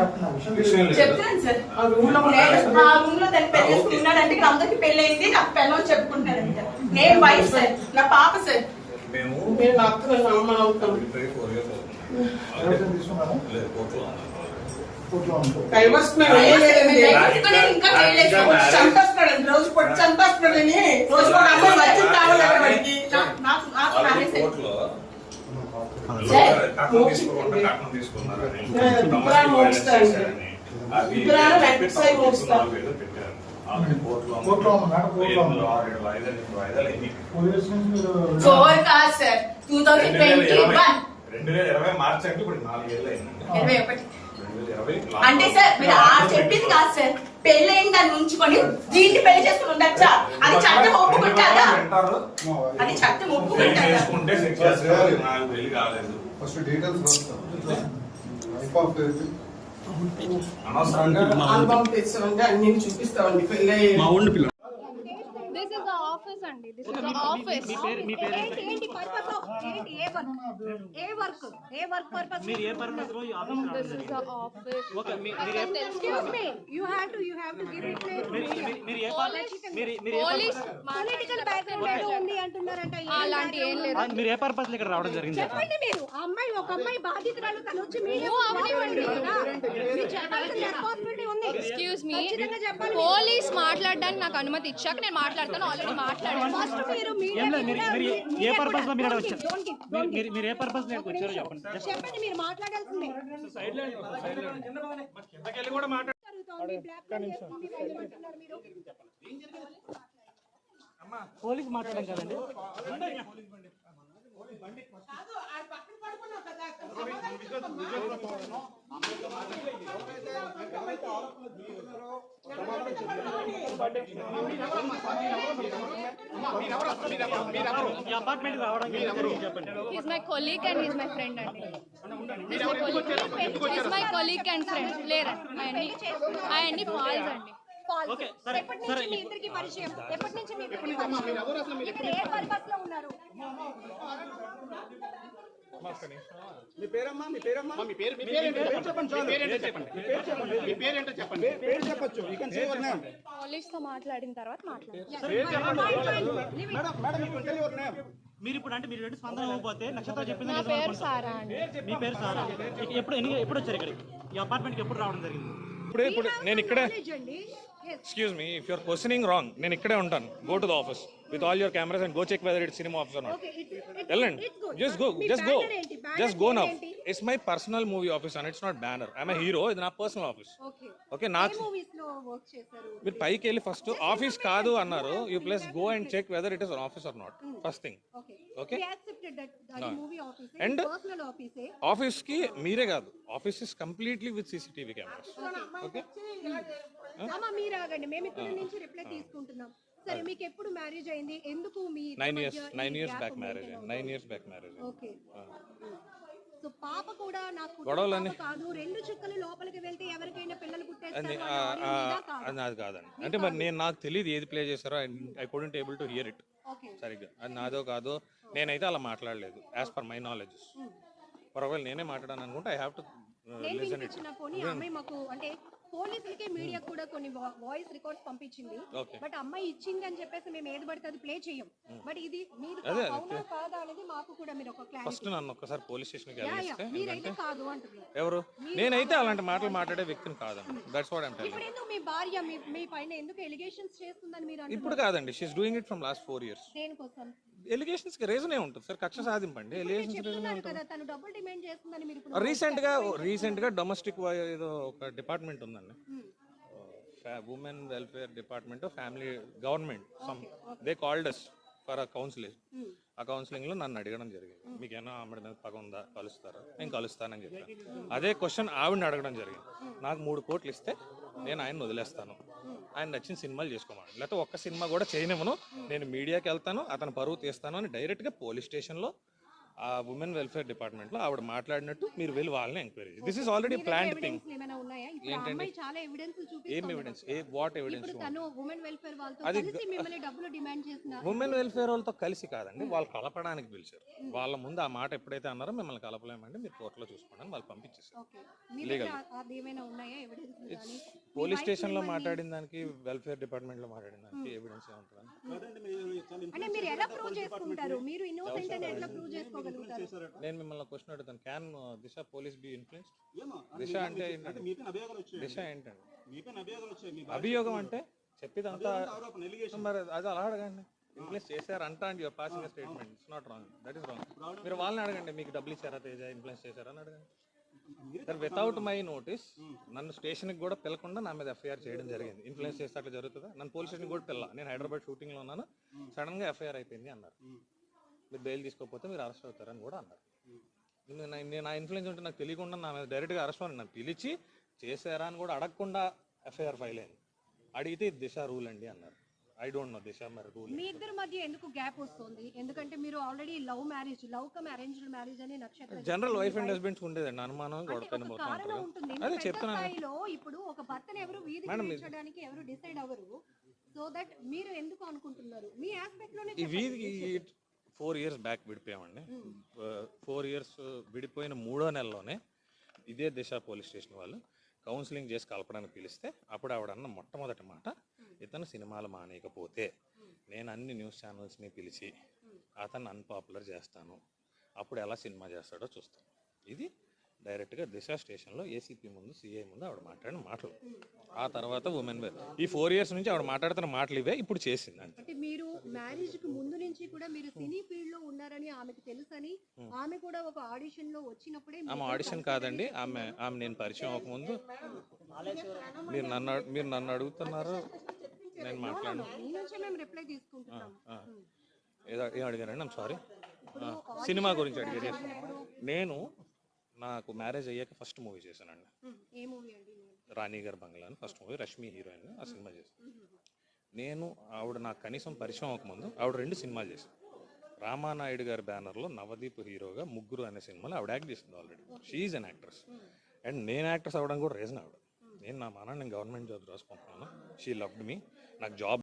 చెప్పండి ఆ విషయం? విషయం లేదు. చెప్తున్నాను సార్. ఆ రూమ్లో నేను ఆ రూమ్లో తను పెళ్ళి చేసుకున్నాడంటే ఇక్కడ అందరికి పెళ్ళి అయింది నాకు పిల్లలు చెప్పుకుంటారంట నేను వైఫ్ సార్. నా పాప సార్. మేము మీరు నా అత్త నేను అమ్మ అవుతాం కోర్టులో కోర్టులో మేము డైవర్స్ ఇంకా వేయలేదు సార్. వచ్చి చంపేస్తున్నాడండి రోజు పొట్టి చంపేస్తున్నాడని రోజు ఒక అమ్మాయి వచ్చి తాగలేదు వాడికి నా- నాకు నాకు ఆల్రెడీ మ్యారేజ్ అయింది. కోర్టులో సార్, కట్నం తీసుకోకుండా కట్నం తీసుకున్నారని లేదు, domestic ఇబ్రాహిం violence మోస్తాడు. చేశారని, అది ఇబ్రాహిం చెప్పి వెంకటసాయి తప్పు మోస్తాడు. నాలుగు ఏళ్ళు పెట్టారు. ఆల్రెడీ కోర్టులో ఉంది. కోర్టులో ఉంది, మేడం, కోర్టులో ఉంది. ఎనిమిది, ఆరు, ఏడు వాయిదాలు, ఎనిమిది వాయిదాలు అయింది. పోలీస్ నుంచి మీరు ఫోర్ కాదు సార్ టూ థౌసండ్ రెండు వేల ట్వంటీ ఇరవై- వన్ రెండు వేల ఇరవై మార్చి అంటే ఇప్పుడు నాలుగేళ్ళు అయింది. సార్ మీరు ఆ చెప్పింది కాదు సార్ పెళ్ళి అయిన దాన్ని ఉంచుకొని దీన్ని పెళ్ళి చేసుకుని ఉండొచ్చా? అది చట్టం ఒప్పుకుంటారా? అది చట్టం ఒప్పుకుంటారా? చేసుకుంటే నాకు పెళ్ళి కాలేదు. ఫస్ట్ డీటెయిల్స్ రాస్తారు వైఫ్ ఆఫ్ అనవసరంగా ఆల్బమ్ తెచ్చామంటే అన్ని చూపిస్తామండి పెళ్ళి అయ్యి- దిస్ ఇస్ ద ఆఫీస్ అండి. దిస్ ఇస్ ద ఆఫీస్ ఏంటి ఏంటి? పర్పస్? ఆఫ్ ఏంటి ఏ వర్క్? ఏ వర్క్? ఏ వర్క్ పర్పస్? మీరు ఏ పర్పస్లో office this is the office okay మీరు ఏ excuse me you have to you have to give it మీరు- ఏ పార్టీ మీరు మీరు ఏ పొలిటికల్ బ్యాక్గ్రౌండ్ ఏదో ఉంది అంటున్నారంట. అలాంటి ఏం లేదు. పర్పస్ మీరు ఏ పర్పస్లో ఇక్కడ రావడం జరిగింది? చెప్పండి మీరు. ఆ అమ్మాయి ఒక అమ్మాయి బాధితురాలు తను వచ్చి మీడియా అవనివ్వండి మీరు చెప్పాల్సిన రెస్పాన్సిబిలిటీ ఉంది. ఎక్స్క్యూజ్ మీ ఖచ్చితంగా చెప్పాలి. పోలీస్ మాట్లాడడానికి నాకు అనుమతి ఇచ్చాక నేను మాట్లాడతాను ఆల్రెడీ మాట్లాడాను ఫస్ట్ మీరు ఏం లేదు మీరు మీరు ఏ పర్పస్లో మీరు ఇక్కడ మీడియా వచ్చారు మీరు- మీరు మీరు ఏ పర్పస్లో ఇక్కడికి వచ్చారో చెప్పండి. Just చెప్పండి మీరు మాట్లాడాల్సిందే. జరుగుతోంది, blackmail చేస్తుంది, భయపెడుతున్నారు మీరు. పోలీస్ మాట్లాడడం కదండి. కాదు, ఆ పక్కన పడుకున్నావు కదా, ఈ అపార్ట్మెంట్ రావడానికి చెప్పండి. He's my colleague and. He's my friend అండి he's my colleague and. Friend లేరండి ఫాల్స్ అండి. False. ఓకే, సరే, ఎప్పటి నుంచి మీ ఇద్దరికి పరిచయం? ఎప్పటి నుంచి మీ ఇద్దరికి పరిచయం? ఇక్కడ ఏ పర్పస్లో ఉన్నారు? మీ పేరమ్మా మీ పేరమ్మా? మీ పేరు మీ పేరు ఏంటో చెప్పండి. చాలు. మీ పేరు చెప్పండి. మీ పేరు ఏంటో చెప్పండి. పేరు చెప్పొచ్చు. You can say your name పోలీస్తో మాట్లాడిన తర్వాత మాట్లాడతాను madam madam you can tell your name మీరు ఇప్పుడు అంటే మీరు రెండు స్పందన ఇవ్వకపోతే నక్షత్రం చెప్పింది నా పేరు అనుకుంటా. సారా అండి. మీ పేరు సారా? ఎప్పుడు ఎన్ని ఎప్పుడు వచ్చారు ఇక్కడికి? ఈ అపార్ట్మెంట్కి ఎప్పుడు రావడం జరిగింది? ఇప్పుడే ఇప్పుడు నేను ఇక్కడే. Excuse me if you're questioning wrong నేను ఇక్కడే ఉంటాను. Go to the office with all your cameras and go check whether it cinema office not వెళ్ళండి. Just go just go just go now? It's my personal movie office and it's not banner I'm hero ఇది నా personal office Okay. Okay నాకు మీరు పైకి వెళ్ళి first office కాదు అన్నారు. You please go and check whether it is office or not first thing okay Okay. We accepted that అది movie ఆఫీస్కి మీరే కాదు. Office is completely with CCTV cameras okay మీరు ఆగండి. మేము ఇక్కడ నుంచి రిప్లై తీసుకుంటున్నాం. సరే మీకు ఎప్పుడు మ్యారేజ్ అయింది? ఎందుకు మీ nine years nine years back marriage nine years back marriage okay పాప కూడా నాకు పుట్టిన గొడవలన్నీ- పాప కాదు. రెండు చుక్కలు లోపలికి వెళ్తే ఎవరికైనా పిల్లలు అది పుట్టేస్తారు కాదండి. అంటే మరి నేను నాకు తెలియదు ఏది ప్లే చేశారో. I couldn't able to hear it సరిగ్గా. అది నాదో కాదో నేనైతే అలా మాట్లాడలేదు యాజ్ పర్ మై నాలెడ్జ్ ఒకవేళ నేనే మాట్లాడాను అనుకుంటే I have to listen it అంటే పోలీసులకి మీడియా కూడా కొన్ని వాయిస్ రికార్డ్స్ పంపించింది. బట్ అమ్మాయి ఇచ్చింది అని చెప్పేసి మేము ఏది పడితే అది ప్లే చేయం. బట్ ఇది మీరు అవునా కాదా అనేది మాకు కూడా మీరు ఒక ఫస్ట్ క్లారిటీ నన్ను ఒక్కసారి పోలీస్ వెళ్ళిస్తే మీరైతే కాదు అంటున్నారు. ఎవరు? నేనైతే అలాంటి మాటలు మాట్లాడే వ్యక్తిని కాదండి. దట్స్ వాట్ టెలింగ్ ఇప్పుడు ఎందుకు మీ భార్య మీ మీ పైన ఎందుకు ఎలిగేషన్స్ చేస్తుందని మీరు ఇప్పుడు కాదండి. She's doing it from last four years దేనికోసం? ఎలిగేషన్స్కి రీజన్ ఉంటుంది సార్? కక్ష సాధింపండి. ఎలిగేషన్స్ రీజన్ ఇప్పుడు రీసెంట్గా రీసెంట్గా డొమెస్టిక్ ఏదో ఒక డిపార్ట్మెంట్ ఉందండి. Women welfare department family government some they called us for a counselling ఆ కౌన్సిలింగ్లో నన్ను అడగడం జరిగింది. మీకేనా ఆమెడ మీద పగ ఉందా? కలుస్తారా? నేను కలుస్తానని చెప్పాను అదే క్వశ్చన్ ఆవిడని అడగడం జరిగింది. నాకు మూడు కోట్లు ఇస్తే నేను ఆయన వదిలేస్తాను. ఆయన నచ్చిన సినిమాలు చేసుకోమని. లేకపోతే ఒక్క సినిమా కూడా చేయనివ్వను. నేను మీడియాకి వెళ్తాను అతను పరువు తీస్తాను అని డైరెక్ట్గా పోలీస్ స్టేషన్లో ఆ ఉమెన్ వెల్ఫేర్ డిపార్ట్మెంట్లో ఆవిడ మాట్లాడినట్టు మీరు వెళ్ళి వాళ్ళని enquiry this is already plan thing evidence ఏం ఎవిడెన్స్ ఏ వాట్ ఎవిడెన్స్ ఇప్పుడు తను ఉమెన్ వెల్ఫేర్ వాళ్ళతో అది కలిసి మిమ్మల్ని డబ్బులు డిమాండ్ చేసిన ఉమెన్ వెల్ఫేర్ వాళ్ళతో కలిసి కాదండి వాళ్ళు కలపడానికి పిలిచారు. వాళ్ళ ముందు ఆ మాట ఎప్పుడైతే అన్నారో మిమ్మల్ని కలపలేమంటే మీరు కోర్టులో చూసుకోండి అని వాళ్ళు పంపించేసారు కానీ? పోలీస్ స్టేషన్లో మాట్లాడిన దానికి వెల్ఫేర్ డిపార్ట్మెంట్లో మాట్లాడిన దానికి ఎవిడెన్స్ కాదండి మీరు చాలా అంటే మీరు ఎలా ప్రూవ్ చేసుకుంటారు? మీరు ఇన్నోసెంట్ అని ఎట్లా ప్రూవ్ నేను మిమ్మల్ని క్వశ్చన్ అడుగుతాను. Can Disha police be influence ఏమో దిశ అంటే అంటే ఏంటంటే మీపైన అభియోగాలు వచ్చాయి దిశ ఏంటండి? మీపైన అభియోగాలు వచ్చాయి. మీ అభియోగం అంటే చెప్పేదంతా ఆరోపణ ఎలిగేషన్ మరి అది అలా అడగండి. ఇన్ఫ్లుయెన్స్ చేశారు అంట అండి your passing statement it's not wrong that is wrong మీరు వాళ్ళని అడగండి. మీకు డబ్బులు ఇచ్చారా తేజ? ఇన్ఫ్లుయెన్స్ చేశారా అని అడగండి. సార్ వితౌట్ మై నోటీస్ నన్ను స్టేషన్కి కూడా పిలకుండా నా మీద ఎఫ్ఐఆర్ చేయడం జరిగింది. ఇన్ఫ్లుయెన్స్ చేస్తే అట్లా జరుగుతుందా? నన్ను పోలీస్ స్టేషన్ కూడా పిల్ల. నేను హైదరాబాద్ షూటింగ్లో ఉన్నాను. సడన్గా ఎఫ్ఐఆర్ అయిపోయింది అన్నారు. మీరు బెయిల్ తీసుకోకపోతే మీరు అరెస్ట్ అవుతారని కూడా అన్నారు. నేను నా- ఇన్ఫ్లుయెన్స్ ఉంటే నాకు తెలియకుండా నా మీద డైరెక్ట్గా అరెస్ట్ అని నన్ను పిలిచి చేశారా అని కూడా అడగకుండా ఎఫ్ఐఆర్ ఫైల్ అయింది. అడిగితే ఇది దిశ రూల్ అండి అన్నారు. ఐ డోంట్ నో దిశ మరి రూల్ మీ ఇద్దరి మధ్య ఎందుకు గ్యాప్ వస్తుంది? ఎందుకంటే మీరు already love marriage love come arranged marriage అని నక్షత్రం జనరల్ వైఫ్ అండ్ హస్బెండ్స్ ఉండేదండి అనుమానం గొడవని ఒక పోతా కారణం ఉంటారు ఉంటుంది. అదే ఇంత పెద్ద చెప్తున్నాను ఇప్పుడు ఒక భర్తను ఎవరు వీధికి మేడం, తీర్చడానికి ఎవరు డిసైడ్ అవ్వరు. సో దట్ మీరు ఎందుకు అనుకుంటున్నారు? మీ ఆస్పెక్ట్లోనే. వీధికి ఫోర్ ఇయర్స్ బ్యాక్ విడిపోయామండి. ఫోర్ ఇయర్స్ విడిపోయిన మూడో నెలలోనే ఇదే దిశ పోలీస్ స్టేషన్ వాళ్ళు కౌన్సిలింగ్ చేసి కలపడానికి పిలిస్తే అప్పుడు ఆవిడ అన్న మొట్టమొదటి మాట ఇతను సినిమాలు మానేయకపోతే నేను అన్ని న్యూస్ ఛానల్స్ని పిలిచి అతన్ని అన్పాపులర్ చేస్తాను. అప్పుడు ఎలా సినిమా చేస్తాడో చూస్తాను ఇది డైరెక్ట్గా దిశ స్టేషన్లో ఏసీపీ ముందు సిఐ ముందు ఆవిడ మాట్లాడిన మాటలు. ఆ తర్వాత ఉమెన్ ఈ ఫోర్ ఇయర్స్ నుంచి ఆవిడ మాట్లాడుతున్న మాటలు ఇవే ఇప్పుడు చేసింది అంతే. మీరు మ్యారేజ్కి ముందు నుంచి కూడా మీరు సినీ ఫీల్డ్లో ఉన్నారని ఆమెకు తెలుసని ఆమె కూడా ఒక ఆడిషన్లో వచ్చినప్పుడే ఆమె ఆడిషన్ కాదండి. ఆమె ఆమె నేను పరిచయం అవ్వకముందు మీరు నన్ను మీరు నన్ను అడుగుతున్నారు? నేను మాట్లాడిన. మీ నుంచే మేము రిప్లై తీసుకుంటున్నాం ఏదో ఏం అడిగారండి? ఐమ్ సారీ సినిమా గురించి అడిగారు. నేను నాకు మ్యారేజ్ అయ్యాక ఫస్ట్ మూవీ చేశానండి. ఉమ్, ఏ మూవీ అండి? రాణి గారి బంగ్లా అని ఫస్ట్ మూవీ రష్మి హీరోయిన్ ఆ సినిమా చేశాను. నేను ఆవిడ నాకు కనీసం పరిచయం అవ్వకముందు ఆవిడ రెండు సినిమాలు చేశాను రామానాయుడు గారి బ్యానర్లో నవదీప్ హీరోగా ముగ్గురు అనే సినిమాలో ఆవిడ యాక్ట్ చేసింది already. She's an actress and నేను యాక్ట్రెస్ అవ్వడం కూడా రీజన్ ఆవిడ. నేను నా మన నేను గవర్నమెంట్ జాబ్ రాసుకుంటున్నాను. షీ లవ్డ్ మీ నాకు జాబ్